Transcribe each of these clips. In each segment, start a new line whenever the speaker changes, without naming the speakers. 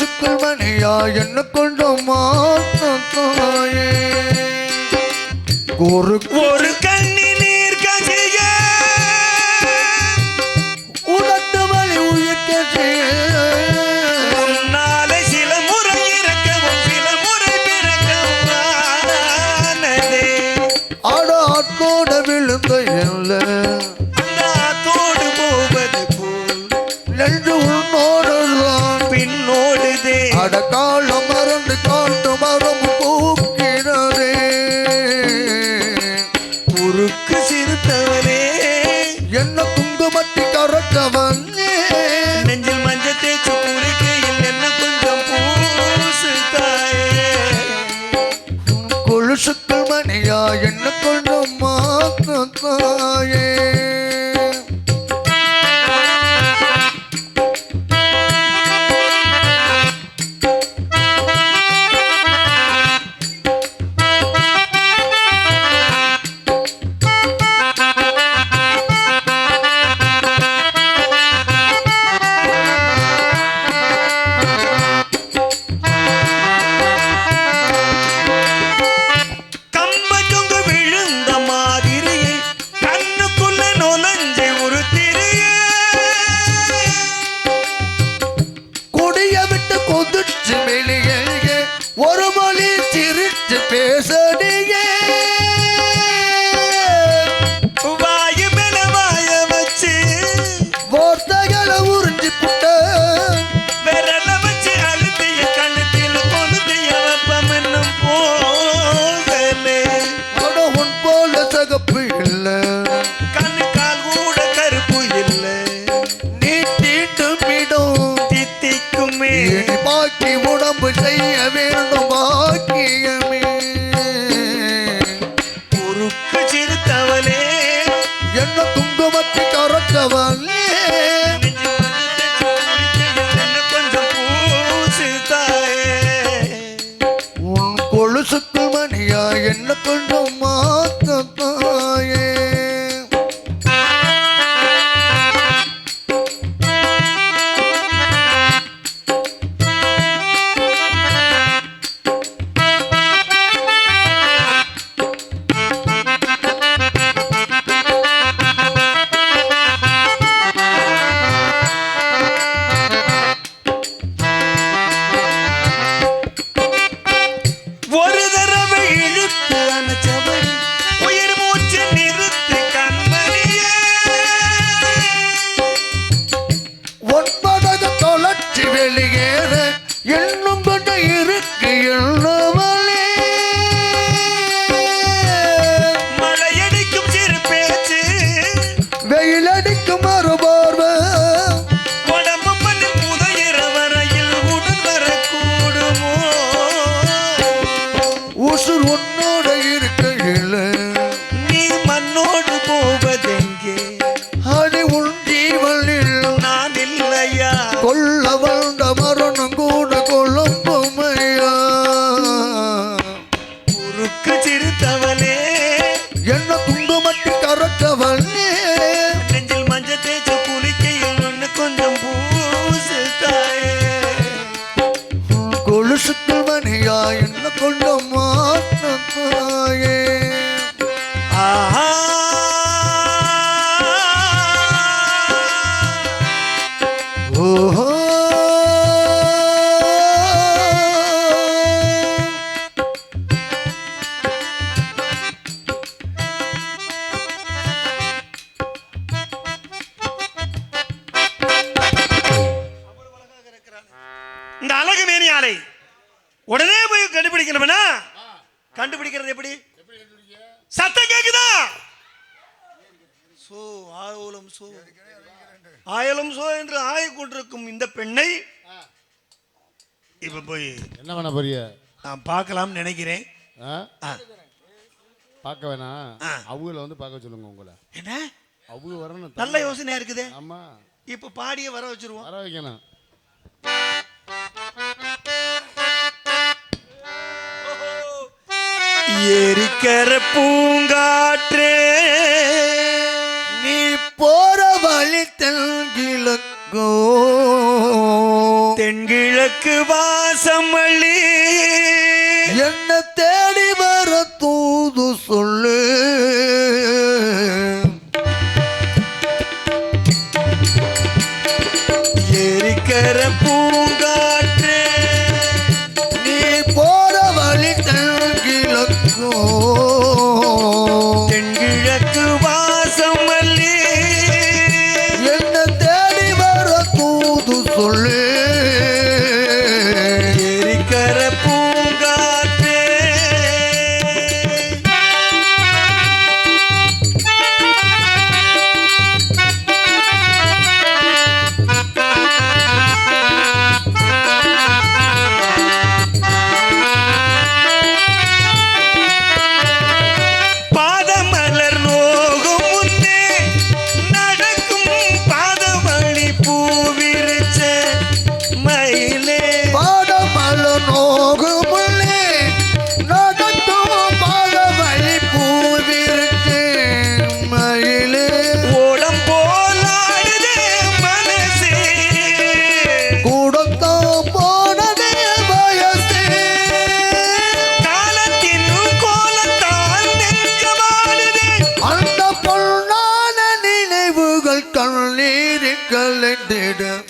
மனசுக்குள் மணியா என்ன கொண்டு மாத்தாயே ஒரு
ஒரு রব வேணும்
வெயிலடிக்கும்
மறுபோ உடனே போய் கண்டுபிடிக்கணும்னா? கண்டுபிடிக்கிறது எப்படி? சத்தம் கேக்குதா? சோ ஆயோலம் சோ. ஆயலம் சோ என்று ஆய கொண்டிருக்கும் இந்த பெண்ணை இப்ப போய்
என்ன பண்ண போறிய
நான் பார்க்கலாம்னு நினைக்கிறேன்.
பார்க்க வேணாம் அவங்கள வந்து பார்க்க சொல்லுங்க உங்களை.
என்ன?
அவங்க வரணும்
நல்ல யோசனையா இருக்குது?
ஆமா.
இப்ப பாடிய வர வச்சிருவோம்.
வர வைக்கணும்.
எரிக்கிற பூங்காற்றே.
நீ போற வழி
தென்கிழக்கோ.
தென்கிழக்கு
வாசமல்லி.
என்ன தேட
up.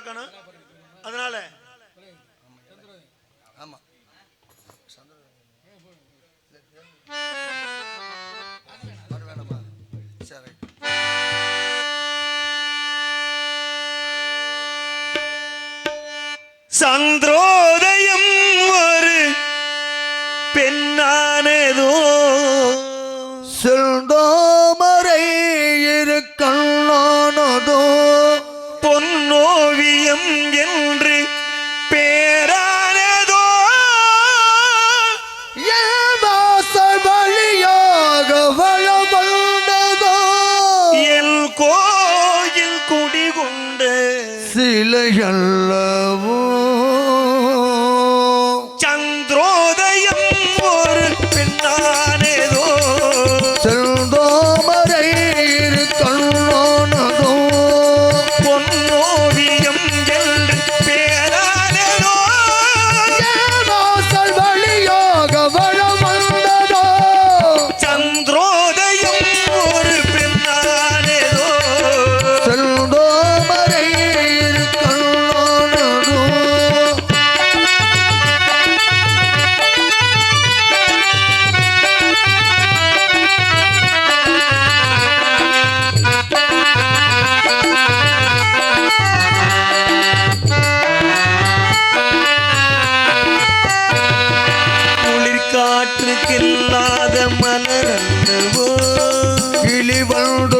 பார்க்கணும். அதனால சந்திரோதயம் 认
了。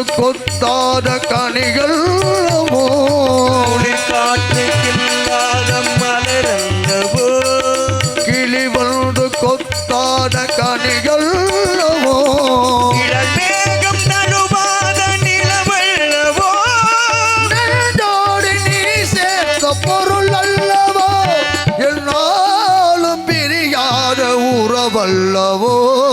கொத்தாத கனிகள்
காற்றுக்கில்லாத மலரந்தவோ.
கிளி வந்து கொத்தாத கனிகள்
பொருள்
அல்லவோ. என்னாலும் பிரியாத உறவல்லவோ.